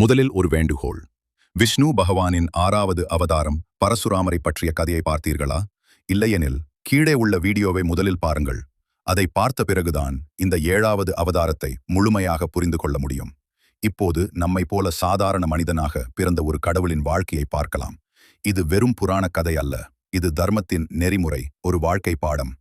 முதலில் ஒரு வேண்டுகோள். விஷ்ணு பகவானின் ஆறாவது அவதாரம் பரசுராமரை பற்றிய கதையை பார்த்தீர்களா? இல்லையெனில் கீழே உள்ள வீடியோவை முதலில் பாருங்கள். அதை பார்த்த பிறகுதான் இந்த ஏழாவது அவதாரத்தை முழுமையாக புரிந்து கொள்ள முடியும். இப்போது நம்மை போல சாதாரண மனிதனாக பிறந்த ஒரு கடவுளின் வாழ்க்கையை பார்க்கலாம். இது வெறும் புராண கதை அல்ல. இது தர்மத்தின் நெறிமுறை ஒரு வாழ்க்கை பாடம்.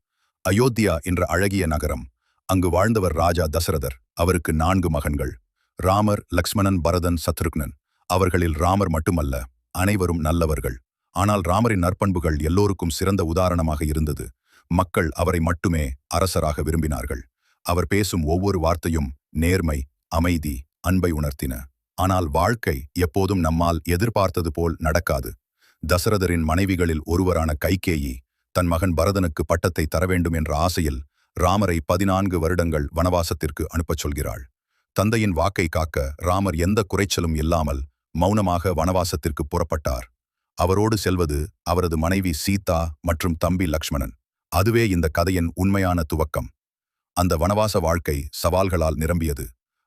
அயோத்தியா என்ற அழகிய நகரம். அங்கு வாழ்ந்தவர் ராஜா தசரதர். அவருக்கு நான்கு மகன்கள். ராமர் லக்ஷ்மணன் பரதன் சத்ருக்னன். அவர்களில் ராமர் மட்டுமல்ல அனைவரும் நல்லவர்கள். ஆனால் ராமரின் நற்பண்புகள் எல்லோருக்கும் சிறந்த உதாரணமாக இருந்தது. மக்கள் அவரை மட்டுமே அரசராக விரும்பினார்கள். அவர் பேசும் ஒவ்வொரு வார்த்தையும் நேர்மை அமைதி அன்பை உணர்த்தின. ஆனால் வாழ்க்கை எப்போதும் நம்மால் எதிர்பார்த்தது போல் நடக்காது. தசரதரின் மனைவிகளில் ஒருவரான கைகேயி தன் மகன் பரதனுக்கு பட்டத்தை தர வேண்டும் என்ற ஆசையில் ராமரை பதினான்கு வருடங்கள் வனவாசத்திற்கு அனுப்பச் சொல்கிறாள். தந்தையின் வாக்கை காக்க ராமர் எந்த குறைச்சலும் இல்லாமல் மௌனமாக வனவாசத்திற்கு புறப்பட்டார். அவரோடு செல்வது அவரது மனைவி சீதா மற்றும் தம்பி லக்ஷ்மணன். அதுவே இந்த கதையின் உண்மையான துவக்கம். அந்த வனவாச வாழ்க்கை சவால்களால் நிரம்பியது.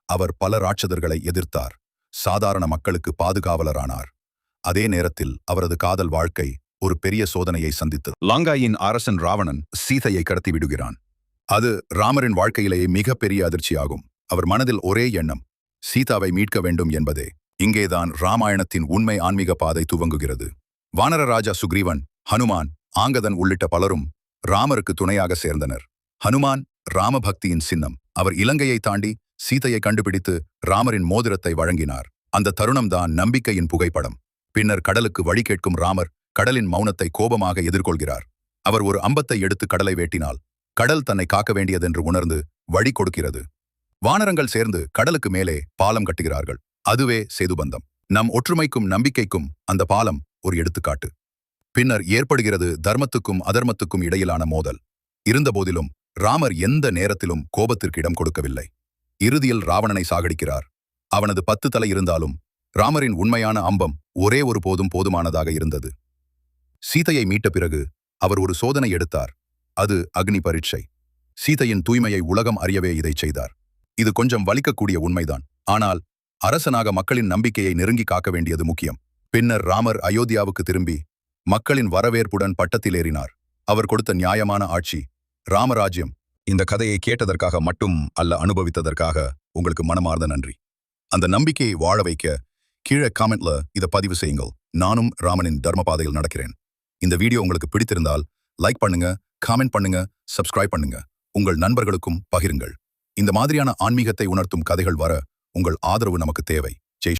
அவர் பல ராட்சதர்களை எதிர்த்தார். சாதாரண மக்களுக்கு பாதுகாவலரானார். அதே நேரத்தில் அவரது காதல் வாழ்க்கை ஒரு பெரிய சோதனையை சந்தித்தது. லாங்காயின் அரசன் ராவணன் சீதையை கடத்தி விடுகிறான். அது ராமரின் வாழ்க்கையிலேயே மிகப்பெரிய அதிர்ச்சியாகும். அவர் மனதில் ஒரே எண்ணம் சீதாவை மீட்க வேண்டும் என்பதே. இங்கேதான் ராமாயணத்தின் உண்மை ஆன்மீக பாதை துவங்குகிறது. வானர ராஜா சுக்ரீவன் ஹனுமான் ஆங்கதன் உள்ளிட்ட பலரும் ராமருக்கு துணையாக சேர்ந்தனர். ஹனுமான் ராமபக்தியின் சின்னம். அவர் இலங்கையை தாண்டி சீதையை கண்டுபிடித்து ராமரின் மோதிரத்தை வழங்கினார். அந்த தருணம்தான் நம்பிக்கையின் புகைப்படம். பின்னர் கடலுக்கு வழி கேட்கும் ராமர் கடலின் மௌனத்தை கோபமாக எதிர்கொள்கிறார். அவர் ஒரு அம்பத்தை எடுத்து கடலை வேட்டினால் கடல் தன்னை காக்க வேண்டியதென்று உணர்ந்து வழி கொடுக்கிறது. வானரங்கள் சேர்ந்து கடலுக்கு மேலே பாலம் கட்டுகிறார்கள். அதுவே சேதுபந்தம். நம் ஒற்றுமைக்கும் நம்பிக்கைக்கும் அந்த பாலம் ஒரு எடுத்துக்காட்டு. பின்னர் ஏற்படுகிறது தர்மத்துக்கும் அதர்மத்துக்கும் இடையிலான மோதல். இருந்தபோதிலும் ராமர் எந்த நேரத்திலும் கோபத்திற்கு இடம் கொடுக்கவில்லை. இறுதியில் ராவணனை சாகடிக்கிறார். அவனது பத்து தலை இருந்தாலும் ராமரின் உண்மையான அம்பம் ஒரே ஒரு போதும் போதுமானதாக இருந்தது. சீதையை மீட்ட பிறகு அவர் ஒரு சோதனை எடுத்தார். அது அக்னி பரீட்சை. சீதையின் தூய்மையை உலகம் அறியவே இதை செய்தார். இது கொஞ்சம் வலிக்கக்கூடிய உண்மைதான். ஆனால் அரசனாக மக்களின் நம்பிக்கையை நெருங்கி காக்க வேண்டியது முக்கியம். பின்னர் ராமர் அயோத்தியாவுக்கு திரும்பி மக்களின் வரவேற்புடன் பட்டத்தில் ஏறினார். அவர் கொடுத்த நியாயமான ஆட்சி ராமராஜ்யம் இந்த கதையை கேட்டதற்காக மட்டும் அல்ல அனுபவித்ததற்காக உங்களுக்கு மனமார்ந்த நன்றி. அந்த நம்பிக்கையை வாழ வைக்க கீழே காமெண்ட்ல இதை பதிவு செய்யுங்கள். நானும் ராமனின் தர்மபாதையில் நடக்கிறேன். இந்த வீடியோ உங்களுக்கு பிடித்திருந்தால் லைக் பண்ணுங்க காமெண்ட் பண்ணுங்க சப்ஸ்கிரைப் பண்ணுங்க. உங்கள் நண்பர்களுக்கும் பகிருங்கள். இந்த மாதிரியான ஆன்மீகத்தை உணர்த்தும் கதைகள் வர உங்கள் ஆதரவு நமக்கு தேவை.